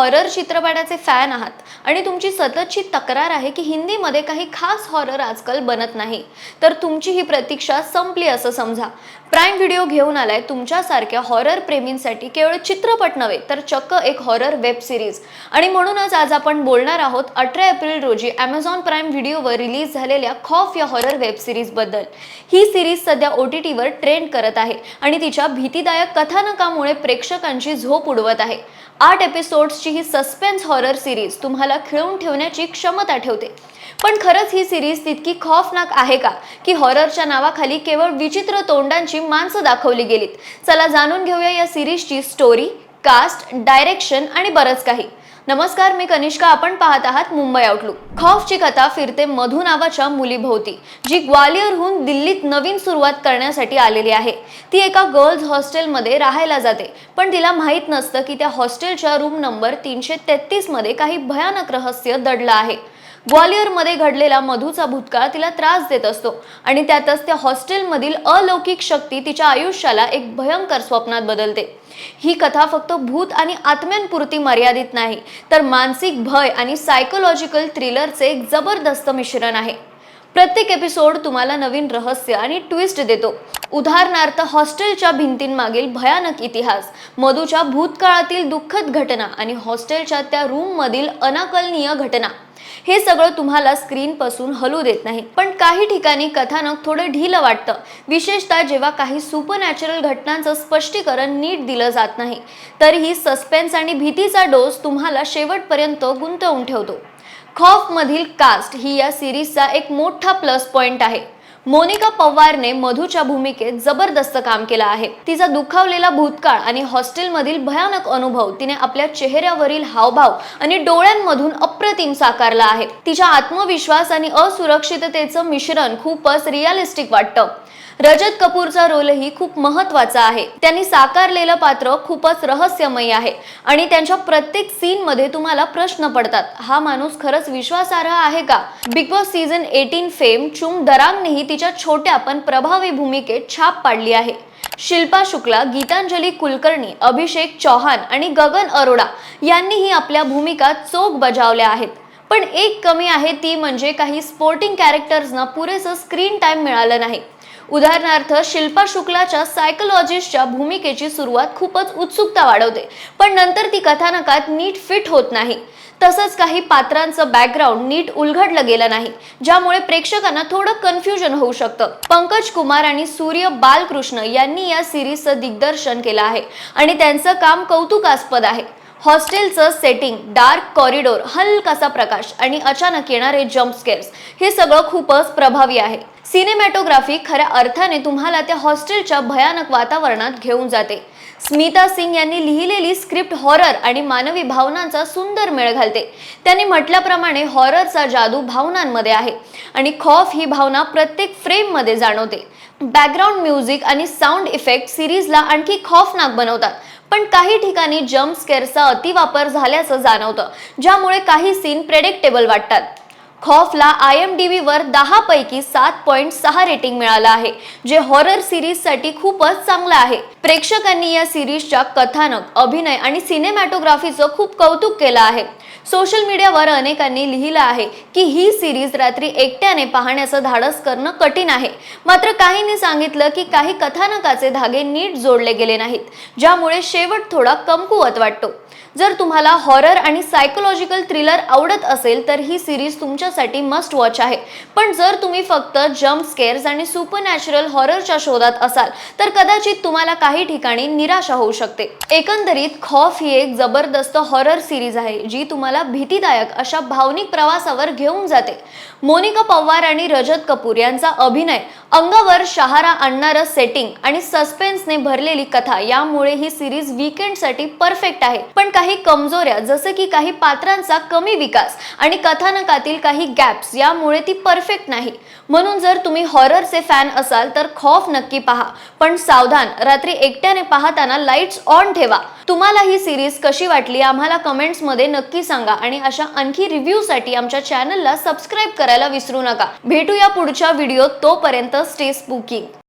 Horror चित्रपटाचे fan आहात. आणि तुमची सततची तक्रार आहे की हिंदीमध्ये काही खास हॉरर आजकाल बनत नाही. तर तुमची ही प्रतीक्षा संपली असं समजा. प्राईम व्हिडिओ घेऊन आलाय. तुमच्यासारख्या हॉरर प्रेमींसाठी केवळ चित्रपट नव्हे तर चक्क एक हॉरर वेब सिरीज आणि म्हणूनच आज आपण बोलणार आहोत अठरा एप्रिल रोजी अमेझॉन प्राईम व्हिडिओवर रिलीज झालेल्या खॉफ या हॉरर वेब सिरीजबद्दल. ही सिरीज सध्या ओ टी टीवर ट्रेंड करत आहे आणि तिच्या भीतीदायक कथानकामुळे प्रेक्षकांची झोप उडवत आहे. आठ एपिसोड्सची ही सस्पेन्स हॉरर सिरीज तुम्हाला खिळवून ठेवण्याची क्षमता ठेवते. पण खरंच ही सिरीज तितकी खौफनाक आहे का? की हॉररच्या नावाखाली केवळ विचित्र तोंडांची माणसं दाखवली गेलीत. चला जाणून घेऊया या सिरीजची स्टोरी कास्ट डायरेक्शन आणि बरंच काही. नमस्कार मी कनिष्का. आपण पाहत आहात मुंबई आउटलुक खौफची कथा फिरते मधू नावाच्या मुलीभोवती जी ग्वालियरहून दिल्लीत नवीन सुरुवात करण्यासाठी आलेली आहे. ती एका गर्ल्स हॉस्टेलमध्ये राहायला जाते पण तिला माहीत नसतं की त्या हॉस्टेलच्या रूम नंबर तीनशे तेहतीसमध्ये काही भयानक रहस्य दडलं आहे. ग्वालियरमध्ये घडलेला मधूचा भूतकाळ तिला त्रास देत असतो. आणि त्यातच त्या हॉस्टेलमधील अलौकिक शक्ती तिच्या आयुष्याला एक भयंकर स्वप्नात बदलते. ही कथा फक्त भूत आणि आत्म्यांपुरती मर्यादित नाही तर मानसिक भय आणि सायकोलॉजिकल थ्रिलरचे एक जबरदस्त मिश्रण आहे. प्रत्येक एपिसोड तुम्हाला नवीन रहस्य आणि ट्विस्ट देतो. उदाहरणार्थ हॉस्टेलच्या भिंतींमागील भयानक इतिहास मधूच्या भूतकाळातील दुःखद घटना आणि हॉस्टेलच्या त्या रूममधील अनाकलनीय घटना. हे सगळं तुम्हाला स्क्रीनपासून हलू देत नाही पण काही ठिकाणी कथानक थोडं ढील वाटतं. विशेषतः जेव्हा काही सुपरनॅचरल घटनांचं स्पष्टीकरण नीट दिलं जात नाही तरीही सस्पेन्स आणि भीतीचा डोस तुम्हाला शेवटपर्यंत गुंतवून ठेवतो. खॉफमधील कास्ट ही या सिरीजचा एक मोठा प्लस पॉइंट आहे. मोनिका पवारने मधूच्या भूमिकेत जबरदस्त काम केलं आहे. तिचा दुखावलेला भूतकाळ आणि हॉस्टेलमधील भयानक अनुभव तिने आपल्या चेहऱ्यावरील हावभाव आणि डोळ्यांमधून अप्रतिम साकारला आहे. तिच्या आत्मविश्वास आणि असुरक्षिततेचं मिश्रण खूपच रिअलिस्टिक वाटतं. रजत कपूरचा रोलही खूप महत्त्वाचा आहे. त्यांनी साकारलेलं पात्र खूपच रहस्यमयी आहे आणि त्यांच्या प्रत्येक सीन मध्ये तुम्हाला प्रश्न पडतात हा माणूस खरंच विश्वासार्ह आहे का? Bigg Boss season eighteen fame Chum दरांगनेही तिच्या छोट्या पण प्रभावी भूमिकेत छाप पाडली आहे. शिल्पा शुक्ला गीतांजली कुलकर्णी अभिषेक चौहान आणि गगन अरोडा यांनीही आपल्या भूमिका चोख बजावल्या आहेत. पण एक कमी आहे ती म्हणजे काही स्पोर्टिंग कॅरेक्टर्सना पुरेसं स्क्रीन टाईम मिळालं नाही. उदाहरणार्थ शिल्पा शुक्लाच्या सायकोलॉजिस्टच्या भूमिकेची सुरुवात खूपच उत्सुकता वाढवते पण नंतर ती कथानकात नीट फिट होत नाही. तसंच काही पात्रांचं बॅकग्राऊंड नीट उलगडलं गेलं नाही ज्यामुळे प्रेक्षकांना थोडं कन्फ्युजन होऊ शकतं. पंकज कुमार आणि सूर्य बालकृष्ण यांनी या सिरीजचं दिग्दर्शन केलं आहे आणि त्यांचं काम कौतुकास्पद आहे. हॉस्टेलचं सेटिंग डार्क कॉरिडोर हलकासा प्रकाश आणि अचानक येणारे जम्प स्केअर्स हे सगळं खूपच प्रभावी आहे. सिनेमॅटोग्राफी खऱ्या अर्थाने तुम्हाला त्या हॉस्टेलच्या भयानक वातावरणात घेऊन जाते. स्मिता सिंग यांनी लिहिलेली स्क्रिप्ट हॉरर आणि मानवी भावनांचा सुंदर मेळ घालते. त्यांनी म्हटल्याप्रमाणे हॉररचा जादू भावनांमध्ये आहे आणि खॉफ ही भावना प्रत्येक फ्रेममध्ये जाणवते. बॅकग्राऊंड म्युझिक आणि साऊंड इफेक्ट सिरीजला आणखी खौफनाक बनवतात. पण काही ठिकाणी जम्प स्केअरचा अतिवापर झाल्याचं जाणवतं ज्यामुळे काही सीन प्रेडिक्टेबल वाटतात. खौफला आय एम डी व्हीवर दहा पैकी सात पॉईंट सहा रेटिंग मिळालं आहे जे हॉरर सिरीजसाठी खूपच चांगलं आहे. प्रेक्षकांनी या सिरीजच्या कथानक अभिनय आणि सिनेमॅटोग्राफीचं खूप कौतुक केलं आहे. सोशल मीडियावर अनेकांनी लिहिलं आहे की ही सिरीज रात्री एकट्याने पाहण्याचं धाडस करणं कठीण आहे. मात्र काहींनी सांगितलं की काही कथानकाचे धागे नीट जोडले गेले नाहीत ज्यामुळे शेवट थोडा कमकुवत वाटतो. जर तुम्हाला हॉरर आणि सायकोलॉजिकल थ्रिलर आवडत असेल तर ही सिरीज तुमच्यासाठी मस्ट वॉच आहे. पण जर तुम्ही फक्त जम्प स्केअर्स आणि सुपरनॅचरल हॉररच्या शोधात असाल तर कदाचित तुम्हाला काही ठिकाणी निराशा होऊ शकते. एकंदरीत खॉफ ही एक जबरदस्त हॉरर सिरीज आहे जी तुम्हाला भीतीदायक अशा भावनिक प्रवासावर घेऊन जाते. मोनिका पवार आणि रजत कपूर यांचा अभिनय अंगावर शहारा आणणारं सेटिंग आणि सस्पेन्सने भरलेली कथा यामुळे ही सिरीज वीकेंडसाठी परफेक्ट आहे. पण काही कमजोऱ्या जसं की काही पात्रांचा कमी विकास आणि कथानकातील काही गॅप्स यामुळे ती परफेक्ट नाही. म्हणून जर तुम्ही हॉररचे फॅन असाल तर खौफ नक्की पहा. पण सावधान रात्री एकट्याने पाहताना लाईट्स ऑन ठेवा. तुम्हाला ही सिरीज कशी वाटली आम्हाला कमेंट्समध्ये नक्की सांगा आणि अशा आणखी रिव्ह्यूसाठी आमच्या चॅनलला सबस्क्राईब करायला विसरू नका. भेटूया पुढच्या व्हिडिओत तोपर्यंत स्टे स्पूकिंग